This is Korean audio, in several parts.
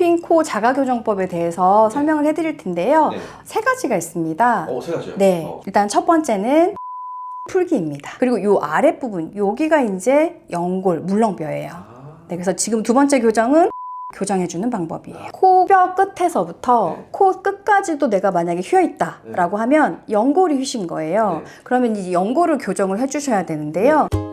휜코 자가 교정법에 대해서 네. 설명을 해드릴 텐데요. 네. 세 가지가 있습니다. 어, 세 가지요? 네. 어. 일단 첫 번째는 풀기입니다. 그리고 요 아랫부분, 여기가 이제 연골, 물렁뼈예요. 아. 네, 그래서 지금 두 번째 교정은 교정해주는 방법이에요. 코뼈 끝에서부터 네. 코 끝까지도 내가 만약에 휘어있다라고 하면 연골이 휘신 거예요. 네. 그러면 이 연골을 교정을 해주셔야 되는데요. 짝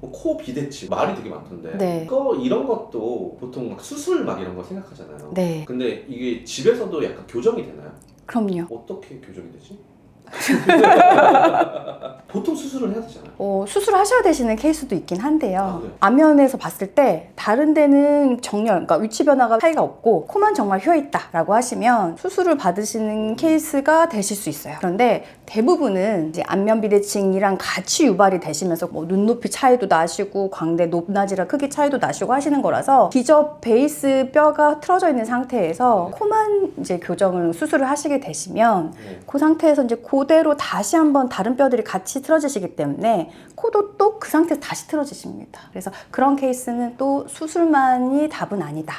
코 비대치 말이 되게 많던데 네. 이거 이런 것도 보통 막 수술 막 이런 거 생각하잖아요. 네, 근데 이게 집에서도 약간 교정이 되나요? 그럼요. 어떻게 교정이 되지? 보통 수술을 해야 되잖아요. 어, 수술하셔야 되시는 케이스도 있긴 한데요. 아, 네. 안면에서 봤을 때 다른 데는 정렬, 그러니까 위치 변화가 차이가 없고 코만 정말 휘어 있다라고 하시면 수술을 받으시는 케이스가 되실 수 있어요. 그런데 대부분은 이제 안면 비대칭이랑 같이 유발이 되시면서 뭐 눈높이 차이도 나시고 광대 높낮이랑 크기 차이도 나시고 하시는 거라서 기저 베이스 뼈가 틀어져 있는 상태에서 코만 이제 교정을 수술을 하시게 되시면 네. 그 상태에서 이제 그대로 다시 한번 다른 뼈들이 같이 틀어지시기 때문에 코도 또 그 상태에서 다시 틀어지십니다. 그래서 그런 케이스는 또 수술만이 답은 아니다.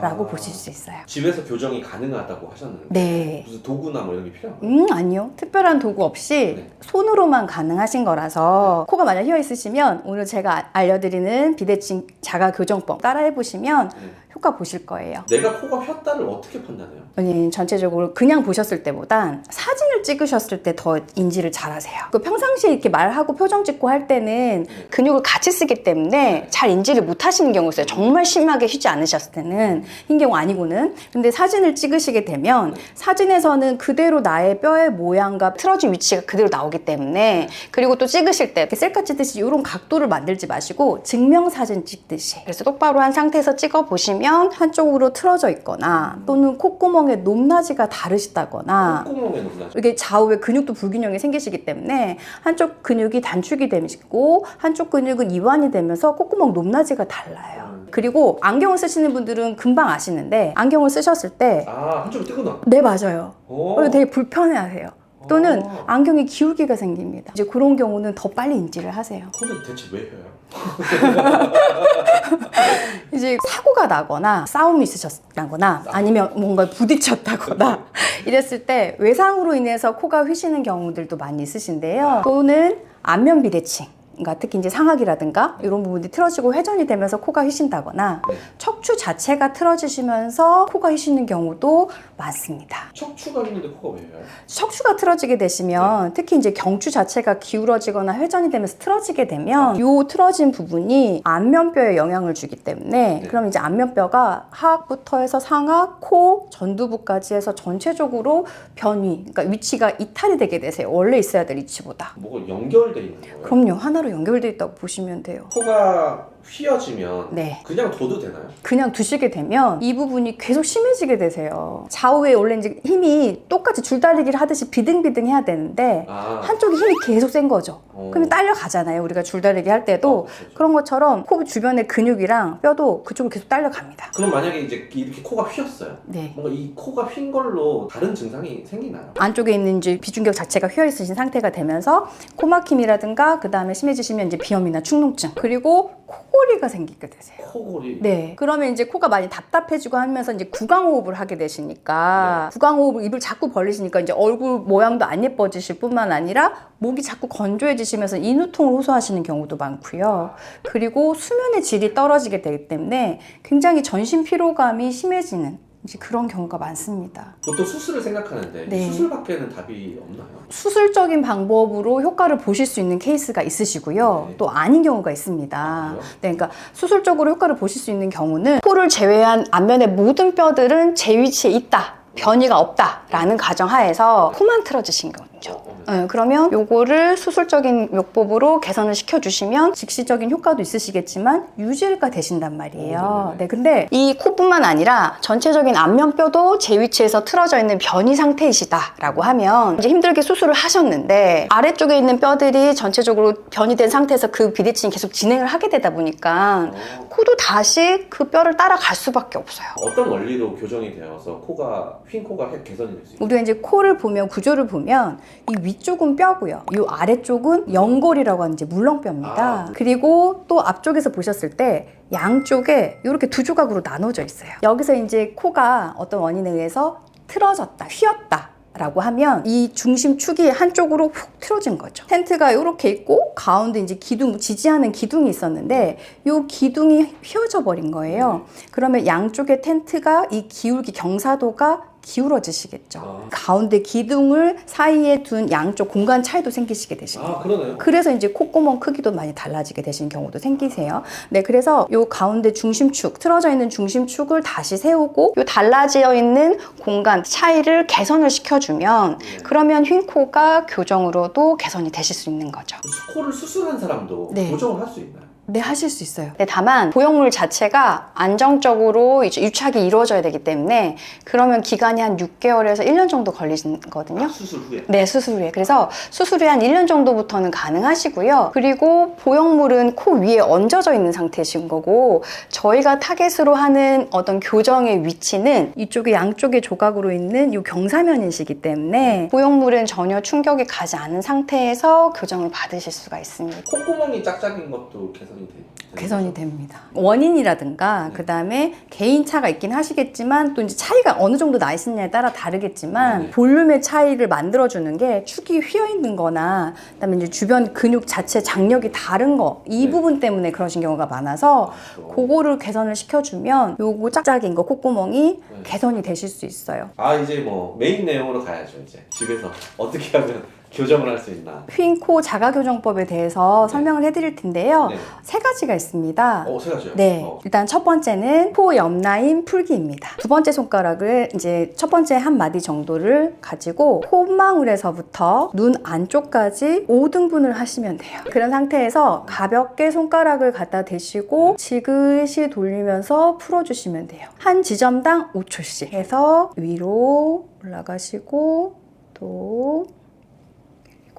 라고 아. 보실 수 있어요. 집에서 교정이 가능하다고 하셨는데 네. 무슨 도구나 뭐 이런 게 필요한가요? 음, 아니요. 특별한 도구 없이 네. 손으로만 가능하신 거라서 코가 만약 휘어 있으시면 오늘 제가 아- 알려드리는 비대칭 자가 교정법 따라해 보시면 네. 효과 보실 거예요. 내가 코가 휘었다를 어떻게 판단해요? 아니, 전체적으로 그냥 보셨을 때보단 사진을 찍으셨을 때 더 인지를 잘 하세요. 그 평상시에 이렇게 말하고 표정 찍고 할 때는 네. 근육을 같이 쓰기 때문에 잘 인지를 못 하시는 경우 있어요. 정말 심하게 휘지 않으셨을 때는 흰 경우 아니고는. 근데 사진을 찍으시게 되면 사진에서는 그대로 나의 뼈의 모양과 틀어진 위치가 그대로 나오기 때문에 그리고 또 찍으실 때 이렇게 셀카 찍듯이 이런 각도를 만들지 마시고 증명 사진 찍듯이 그래서 똑바로 한 상태에서 찍어 보시면 한쪽으로 틀어져 있거나 또는 콧구멍의 높낮이가 다르시다거나 콧구멍에? 이게 좌우에 근육도 불균형이 생기시기 때문에 한쪽 근육이 단축이 되시고 한쪽 근육은 이완이 되면서 콧구멍 높낮이가 달라요. 음. 그리고 안경을 쓰시는 분들은 금방 아시는데 안경을 쓰셨을 때 아 한쪽이 뜨거나? 네, 맞아요. 오. 어, 되게 불편해하세요. 또는 어. 안경이 기울기가 생깁니다. 이제 그런 경우는 더 빨리 인지를 하세요. 코는 대체 왜 휘어요? 이제 사고가 나거나 싸움이 있으셨다거나 아니면 뭔가 부딪혔다거나 이랬을 때 외상으로 인해서 코가 휘시는 경우들도 많이 있으신데요. 또는 안면 비대칭. 그러니까 특히 이제 상악이라든가 이런 부분이 틀어지고 회전이 되면서 코가 휘신다거나 네. 척추 자체가 틀어지시면서 코가 휘시는 경우도 많습니다. 척추가 있는데 코가 왜 휘어요? 척추가 틀어지게 되시면 특히 이제 경추 자체가 기울어지거나 회전이 되면서 틀어지게 되면 요 틀어진 부분이 안면뼈에 영향을 주기 때문에 네. 그럼 이제 안면뼈가 하악부터 해서 상악, 코, 전두부까지 해서 전체적으로 변위, 그러니까 위치가 이탈이 되게 되세요. 원래 있어야 될 위치보다. 뭐가 연결돼 있는 거예요? 그럼요. 하나로 연결돼 있다고 보시면 돼요. 코가 휘어지면 네. 그냥 둬도 되나요? 그냥 두시게 되면 이 부분이 계속 심해지게 되세요. 좌우에 원래 이제 힘이 똑같이 줄다리기를 하듯이 비등비등 해야 되는데 아 한쪽이 힘이 계속 센 거죠. 어. 그러면 딸려가잖아요. 우리가 줄다리기 할 때도 어, 그렇죠. 그런 것처럼 코 주변의 근육이랑 뼈도 그쪽으로 계속 딸려갑니다. 그럼 만약에 이제 이렇게 코가 휘었어요. 네. 뭔가 이 코가 휜 걸로 다른 증상이 생기나요? 안쪽에 있는 이제 비중격 자체가 휘어 있으신 상태가 되면서 코막힘이라든가 그 다음에 심해지시면 이제 비염이나 축농증 그리고 코골이가 생기게 되세요. 코골이 네. 그러면 이제 코가 많이 답답해지고 하면서 이제 구강호흡을 하게 되시니까 구강호흡을 입을 자꾸 벌리시니까 이제 얼굴 모양도 안 예뻐지실 뿐만 아니라 목이 자꾸 건조해지시면서 인후통을 호소하시는 경우도 많고요. 그리고 수면의 질이 떨어지게 되기 때문에 굉장히 전신 피로감이 심해지는 이제 그런 경우가 많습니다. 보통 수술을 생각하는데 네. 수술 밖에는 답이 없나요? 수술적인 방법으로 효과를 보실 수 있는 케이스가 있으시고요. 네. 또 아닌 경우가 있습니다. 그래요? 네, 그러니까 수술적으로 효과를 보실 수 있는 경우는 코를 제외한 안면의 모든 뼈들은 제 위치에 있다. 변이가 없다라는 가정하에서 코만 틀어지신 거죠. 네, 그러면 요거를 수술적인 요법으로 개선을 시켜주시면 즉시적인 효과도 있으시겠지만 유지가 되신단 말이에요. 네, 근데 이 코뿐만 아니라 전체적인 안면뼈도 제 위치에서 틀어져 있는 변이 상태이시다라고 하면 이제 힘들게 수술을 하셨는데 아래쪽에 있는 뼈들이 전체적으로 변이 된 상태에서 그 비대칭이 계속 진행을 하게 되다 보니까 어. 코도 다시 그 뼈를 따라갈 수밖에 없어요. 어떤 원리로 교정이 되어서 코가 휜 코가 해- 개선이 될 수 있나요? 우리가 이제 코를 보면 구조를 보면 이 위 쪽은 뼈고요. 이 아래쪽은 연골이라고 하는 물렁뼈입니다. 아. 그리고 또 앞쪽에서 보셨을 때 양쪽에 이렇게 두 조각으로 나눠져 있어요. 여기서 이제 코가 어떤 원인에 의해서 틀어졌다, 휘었다. 라고 하면 이 중심축이 한쪽으로 훅 틀어진 거죠. 텐트가 이렇게 있고 가운데 이제 기둥 지지하는 기둥이 있었는데 이 기둥이 휘어져 버린 거예요. 그러면 양쪽의 텐트가 이 기울기 경사도가 기울어지시겠죠. 아. 가운데 기둥을 사이에 둔 양쪽 공간 차이도 생기시게 되시고. 아 그러네요. 그래서 이제 콧구멍 크기도 많이 달라지게 되시는 경우도 생기세요. 네, 그래서 요 가운데 중심축, 틀어져 있는 중심축을 다시 세우고 요 달라져 있는 공간 차이를 개선을 시켜주면 네. 그러면 휜 코가 교정으로도 개선이 되실 수 있는 거죠. 코를 수술한 사람도 네. 고정을 할 수 있나요? 네, 하실 수 있어요. 네, 다만 보형물 자체가 안정적으로 이제 유착이 이루어져야 되기 때문에 그러면 기간이 한 6개월에서 1년 정도 걸리거든요. 아, 수술 후에. 네, 수술 후에. 그래서 수술 후에 한 1년 정도부터는 가능하시고요. 그리고 보형물은 코 위에 얹어져 있는 상태이신 거고, 저희가 타겟으로 하는 어떤 교정의 위치는 이쪽에 양쪽의 조각으로 있는 이 경사면이시기 때문에 보형물은 전혀 충격이 가지 않은 상태에서 교정을 받으실 수가 있습니다. 콧구멍이 짝짝인 것도 개선이 돼. 개선이 됩니다. 원인이라든가 네. 그 다음에 개인 차가 있긴 하시겠지만 또 이제 차이가 어느 정도 나 있느냐에 따라 다르겠지만 네. 볼륨의 차이를 만들어주는 게 축이 휘어 있는 거나 그다음에 이제 주변 근육 자체 장력이 다른 거 이 네. 부분 때문에 그러신 경우가 많아서 그거를 개선을 시켜주면 요거 짝짝인 거 콧구멍이 네. 개선이 되실 수 있어요. 아 이제 뭐 메인 내용으로 가야죠 이제 집에서 어떻게 하면 교정을 할 수 있나. 휜코 자가교정법에 대해서 네. 설명을 해드릴 텐데요. 네. 세 가지가 있습니다. 어, 세 가지요. 네. 어. 일단 첫 번째는 코 옆라인 풀기입니다. 두 번째 손가락을 이제 첫 번째 한 마디 정도를 가지고 콧망울에서부터 눈 안쪽까지 5등분을 하시면 돼요. 그런 상태에서 가볍게 손가락을 갖다 대시고 지그시 돌리면서 풀어주시면 돼요. 한 지점당 5초씩 해서 위로 올라가시고 또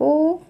그리고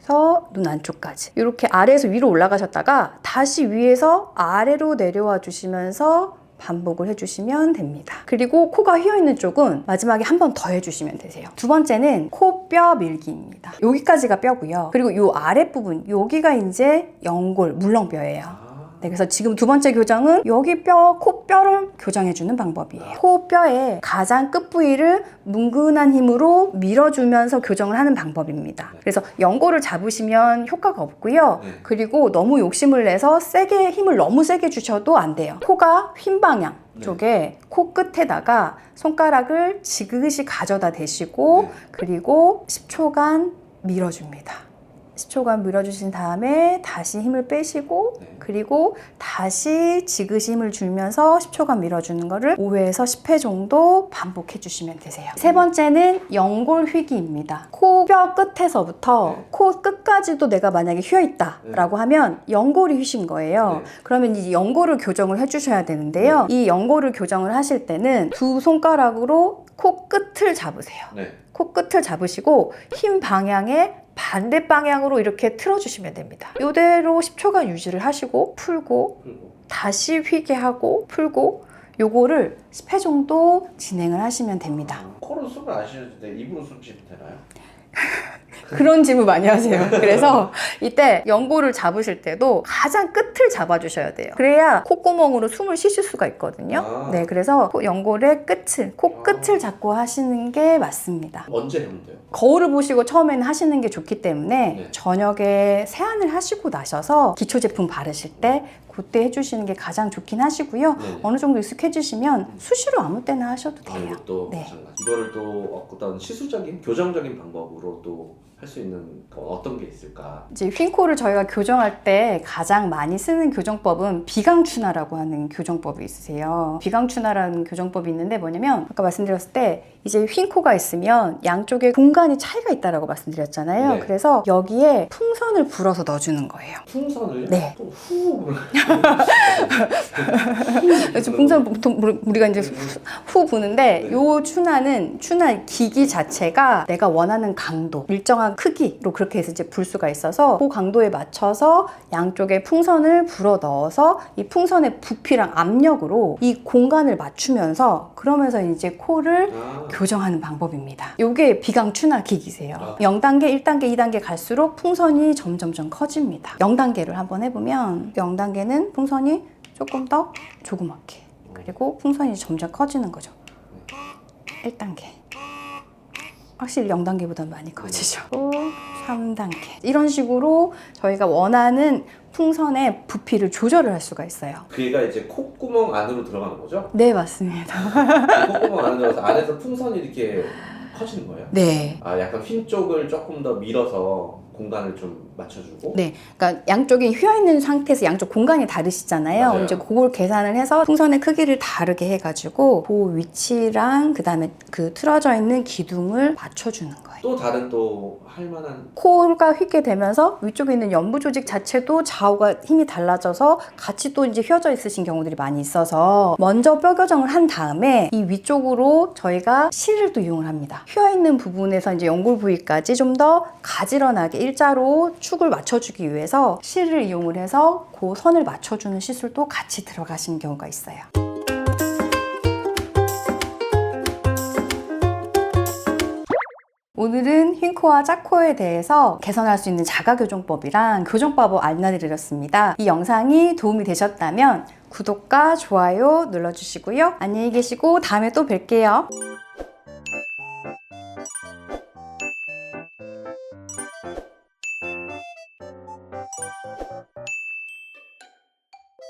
서눈 안쪽까지 이렇게 아래에서 위로 올라가셨다가 다시 위에서 아래로 내려와 주시면서 반복을 해주시면 됩니다. 그리고 코가 휘어 있는 쪽은 마지막에 한 번 더 해주시면 되세요. 두 번째는 코 뼈 밀기입니다. 여기까지가 뼈고요. 그리고 이 아랫부분 여기가 이제 연골 물렁뼈예요. 아. 네, 그래서 지금 두 번째 교정은 여기 뼈, 코뼈를 교정해주는 방법이에요. 코뼈의 가장 끝 부위를 뭉근한 힘으로 밀어주면서 교정을 하는 방법입니다. 네. 그래서 연골을 잡으시면 효과가 없고요. 네. 그리고 너무 욕심을 내서 세게 힘을 너무 세게 주셔도 안 돼요. 코가 휜 방향 네. 쪽에 코 끝에다가 손가락을 지그시 가져다 대시고 네. 그리고 10초간 밀어줍니다. 10초간 밀어주신 다음에 다시 힘을 빼시고 네. 그리고 다시 지그시 힘을 주면서 10초간 밀어주는 거를 5회에서 10회 정도 반복해 주시면 되세요. 세 번째는 연골 휘기입니다. 코뼈 끝에서부터 네. 코 끝까지도 내가 만약에 휘어 있다라고 하면 연골이 휘신 거예요. 네. 그러면 이 연골을 교정을 해주셔야 되는데요. 이 연골을 교정을 하실 때는 두 손가락으로 코 끝을 잡으세요. 네. 코 끝을 잡으시고 힘 방향에 반대 방향으로 이렇게 틀어주시면 됩니다. 이대로 10초간 유지를 하시고 풀고 다시 휘게 하고 풀고 요거를 10회 정도 진행을 하시면 됩니다. 아, 코로 숨을 안 쉬는데 입으로 숨 쉬면 되나요? 그런 질문 많이 하세요. 그래서 이때 연골을 잡으실 때도 가장 끝을 잡아주셔야 돼요. 그래야 콧구멍으로 숨을 쉬실 수가 있거든요. 아. 네, 그래서 코- 연골의 끝을, 코 끝을 잡고 하시는 게 맞습니다. 언제 하면 돼요? 거울을 보시고 처음에는 하시는 게 좋기 때문에 네. 저녁에 세안을 하시고 나셔서 기초 제품 바르실 때 그때 해주시는 게 가장 좋긴 하시고요. 네. 어느 정도 익숙해지시면 수시로 아무 때나 하셔도 아, 돼요. 이것도 네. 마찬가지. 이거를 또 어떤 시술적인 교정적인 방법으로 또할 수 있는 거 어떤 게 있을까? 이제 휜코를 저희가 교정할 때 가장 많이 쓰는 교정법은 비강추나라고 하는 교정법이 있으세요. 비강추나라는 교정법이 있는데 뭐냐면 아까 말씀드렸을 때 이제 휜코가 있으면 양쪽에 공간이 차이가 있다라고 말씀드렸잖아요. 네. 그래서 여기에 풍선을 불어서 넣어주는 거예요. 풍선을 네. 또 후. 그래서 풍선 보통 우리- 우리가 이제 후- 후 부는데 네. 요 추나는 추나 기기 자체가 내가 원하는 강도 일정한 크기로 그렇게 해서 이제 불 수가 있어서 그 강도에 맞춰서 양쪽에 풍선을 불어 넣어서 이 풍선의 부피랑 압력으로 이 공간을 맞추면서 그러면서 이제 코를 아, 교정하는 방법입니다. 이게 비강 추나 기기세요. 아. 0단계, 1단계, 2단계 갈수록 풍선이 점점점 커집니다. 0단계를 한번 해보면 0단계는 풍선이 조금 더 조그맣게 그리고 풍선이 점점 커지는 거죠. 1단계. 확실히 0단계보다 많이 커지죠. 3단계. 이런 식으로 저희가 원하는 풍선의 부피를 조절을 할 수가 있어요. 그게 이제 콧구멍 안으로 들어가는 거죠? 네, 맞습니다. 그 콧구멍 안으로 들어가서 안에서 풍선이 이렇게 커지는 거예요? 네. 아 약간 핀 쪽을 조금 더 밀어서 공간을 좀 맞춰주고 네, 그러니까 양쪽이 휘어 있는 상태에서 양쪽 공간이 다르시잖아요. 맞아요. 이제 그걸 계산을 해서 풍선의 크기를 다르게 해가지고 그 위치랑 그 다음에 그 틀어져 있는 기둥을 맞춰주는 거예요. 또 다른 또 할만한 코가 휘게 되면서 위쪽에 있는 연부 조직 자체도 좌우가 힘이 달라져서 같이 또 이제 휘어져 있으신 경우들이 많이 있어서 먼저 뼈 교정을 한 다음에 이 위쪽으로 저희가 실을 또 이용을 합니다. 휘어 있는 부분에서 이제 연골 부위까지 좀 더 가지런하게 일자로 축을 맞춰주기 위해서 실을 이용을 해서 그 선을 맞춰주는 시술도 같이 들어가시는 경우가 있어요. 오늘은 흰 코와 짝코에 대해서 개선할 수 있는 자가교정법이랑 교정법을 알려드렸습니다. 이 영상이 도움이 되셨다면 구독과 좋아요 눌러주시고요. 안녕히 계시고 다음에 또 뵐게요.